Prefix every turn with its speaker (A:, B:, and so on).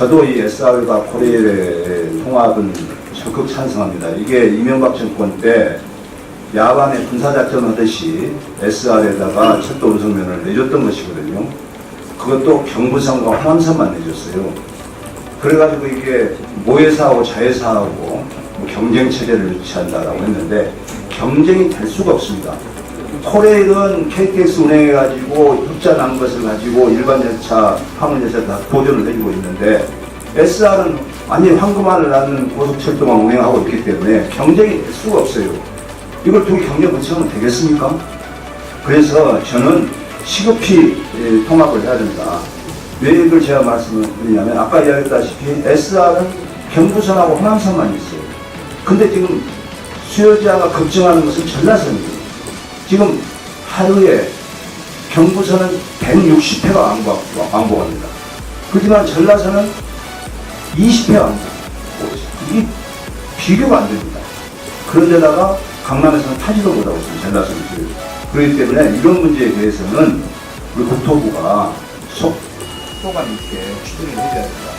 A: 저도 이 SR과 코레일의 통합은 적극 찬성합니다. 이게 이명박 정권 때 야간에 군사작전 하듯이 SR에다가 철도 운송면을 내줬던 것이거든요. 그것도 경부선과 호남선만 내줬어요. 그래가지고 이게 모회사하고 자회사하고 뭐 경쟁 체제를 유치한다라고 했는데 경쟁이 될 수가 없습니다. 코레일은 KTX 운행해가지고 흑자 난 것을 가지고 일반 열차, 화물 열차 다 보존을 해주고 있는데 SR은 완전히 황금알을 낳는 고속철도만 운행하고 있기 때문에 경쟁이 될 수가 없어요. 이걸 두고 경쟁 붙이면 되겠습니까? 그래서 저는 시급히 예, 통합을 해야 된다. 왜 이걸 제가 말씀을 드리냐면 아까 이야기했다시피 SR은 경부선하고 호남선만 있어요. 근데 지금 수요자가 걱정하는 것은 전라선이에요. 지금 하루에 경부선은 160회가 왕복, 왕복합니다. 그렇지만 전라선은 20회 왕복. 이게 비교가 안 됩니다. 그런데다가 강남에서는 타지도 못하고 있습니다. 전라선은. 그렇기 때문에 이런 문제에 대해서는 우리 국토부가 속도감 있게 추진을 해줘야 된다.